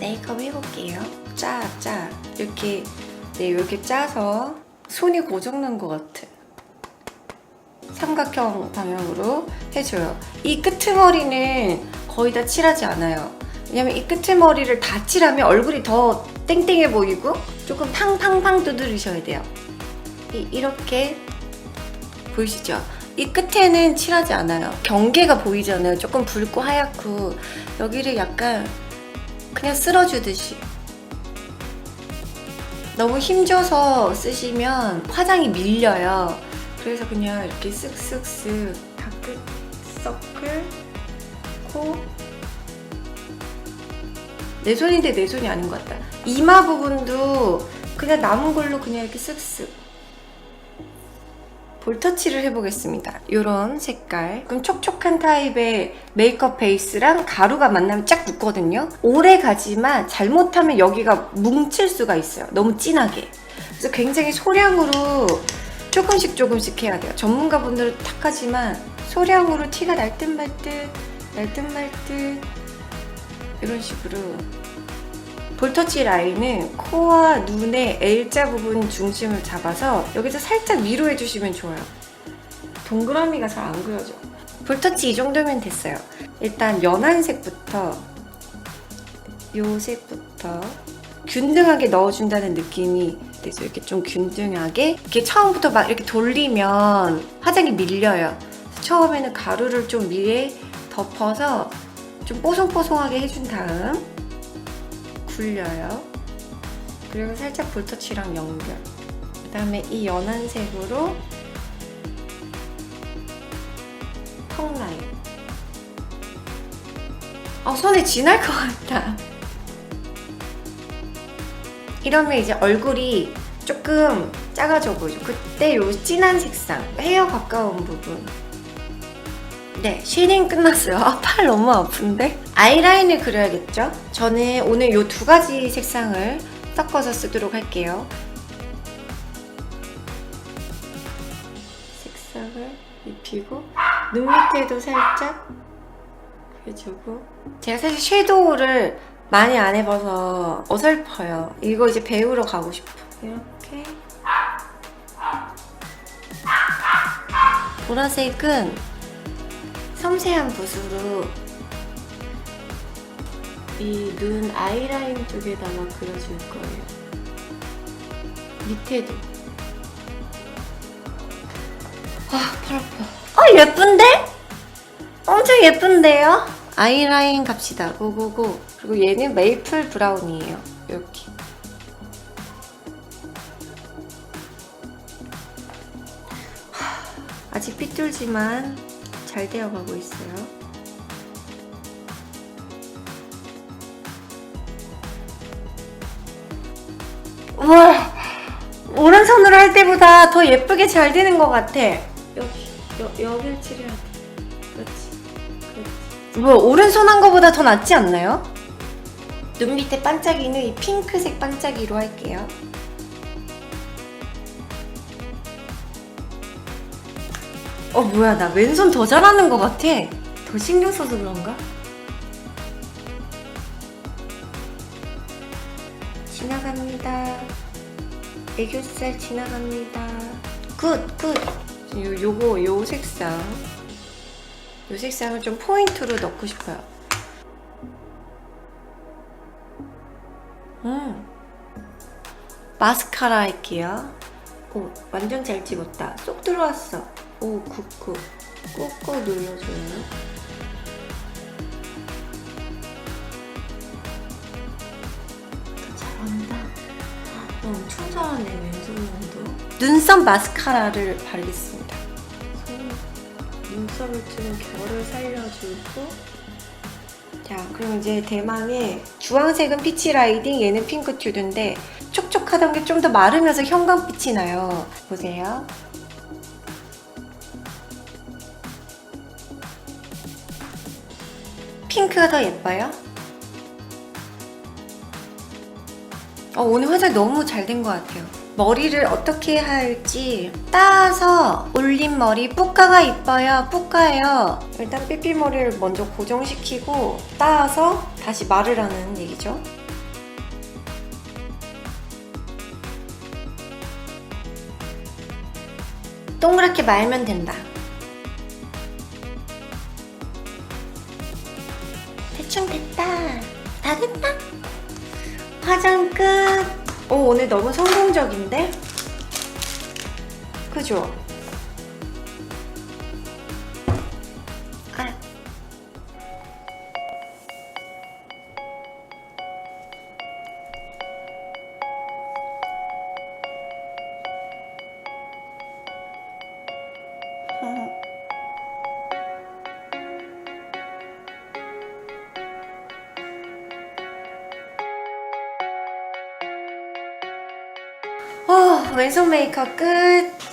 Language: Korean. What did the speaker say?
메이크업 해볼게요. 짜, 짜. 이렇게, 네, 이렇게 짜서 손이 고정난 것 같은 삼각형 방향으로 해줘요. 이 끄트머리는 거의 다 칠하지 않아요. 왜냐면 이 끄트머리를 다 칠하면 얼굴이 더 땡땡해 보이고 조금 팡팡팡 두드리셔야 돼요. 이, 이렇게 보이시죠? 이 끝에는 칠하지 않아요. 경계가 보이잖아요. 조금 붉고 하얗고 여기를 약간 그냥 쓸어주듯이 너무 힘줘서 쓰시면 화장이 밀려요. 그래서 그냥 이렇게 쓱쓱쓱 다크서클, 코. 내 손인데 내 손이 아닌 것 같다. 이마 부분도 그냥 남은 걸로 그냥 이렇게 쓱쓱. 볼터치를 해보겠습니다. 이런 색깔. 그럼 촉촉한 타입의 메이크업 베이스랑 가루가 만나면 쫙 붙거든요. 오래 가지만 잘못하면 여기가 뭉칠 수가 있어요. 너무 진하게. 그래서 굉장히 소량으로 조금씩 조금씩 해야 돼요. 전문가분들은 탁 하지만 소량으로 티가 날 듯 말 듯, 날 듯 말 듯. 이런 식으로. 볼터치 라인은 코와 눈의 L자 부분 중심을 잡아서 여기서 살짝 위로 해주시면 좋아요. 동그라미가 잘 안 그려져. 볼터치 이 정도면 됐어요. 일단 연한 색부터 요 색부터 균등하게 넣어준다는 느낌이 돼서 이렇게 좀 균등하게 이렇게 처음부터 막 이렇게 돌리면 화장이 밀려요. 처음에는 가루를 좀 위에 덮어서 좀 뽀송뽀송하게 해준 다음 굴려요. 그리고 살짝 볼터치랑 연결. 그 다음에 이 연한 색으로 턱 라인. 어, 손에 지날 것 같다. 이러면 이제 얼굴이 조금 작아져 보이죠. 그때 요 진한 색상, 헤어 가까운 부분. 네, 쉐딩 끝났어요. 아, 팔 너무 아픈데? 아이라인을 그려야겠죠? 저는 오늘 요두 가지 색상을 섞어서 쓰도록 할게요. 색상을 입히고, 눈 밑에도 살짝 해주고. 제가 사실 섀도우를 많이 안 해봐서 어설퍼요. 이거 이제 배우러 가고 싶어. 이렇게. 보라색은 섬세한 붓으로 이 눈 아이라인 쪽에다가 그려줄 거예요. 밑에도. 아, 팔 아파. 아, 예쁜데? 엄청 예쁜데요? 아이라인 갑시다. 고고고. 그리고 얘는 메이플 브라운이에요. 이렇게. 하, 아직 삐뚤지만 잘 되어가고 있어요. 우와! 오른손으로 할 때보다 더 예쁘게 잘 되는 것 같아. 여기, 여, 여기를 칠해야 돼. 그렇지. 그렇지. 뭐, 오른손 한 거보다 더 낫지 않나요? 눈 밑에 반짝이는 이 핑크색 반짝이로 할게요. 어, 뭐야, 나 왼손 더 잘하는 것 같아. 더 신경 써서 그런가? 지나갑니다. 애교살 지나갑니다. 굿, 굿. 요, 요거, 요 색상. 요 색상을 좀 포인트로 넣고 싶어요. 음. 마스카라 할게요. 오, 완전 잘 집었다. 쏙 들어왔어. 오, 굿굿. 꾹꾹 눌러줘요. 더 잘한다. 너 엄청 잘하네, 왼손만도. 눈썹 마스카라를 바르겠습니다. 손, 눈썹을 좀 결을 살려주고. 자, 그럼 이제 대망의 주황색은 피치 라이딩, 얘는 핑크 튜드인데 촉촉하던 게 좀 더 마르면서 형광빛이 나요. 보세요. 핑크가 더 예뻐요? 어, 오늘 화장 너무 잘 된 것 같아요. 머리를 어떻게 할지 따서 올린 머리 뿌까가 이뻐요. 뿌까예요. 일단 삐삐머리를 먼저 고정시키고 따서 다시 말을 하는 얘기죠. 동그랗게 말면 된다. 화장 끝. 오, 오늘 너무 성공적인데? 그죠? 왼손 메이크업 끝.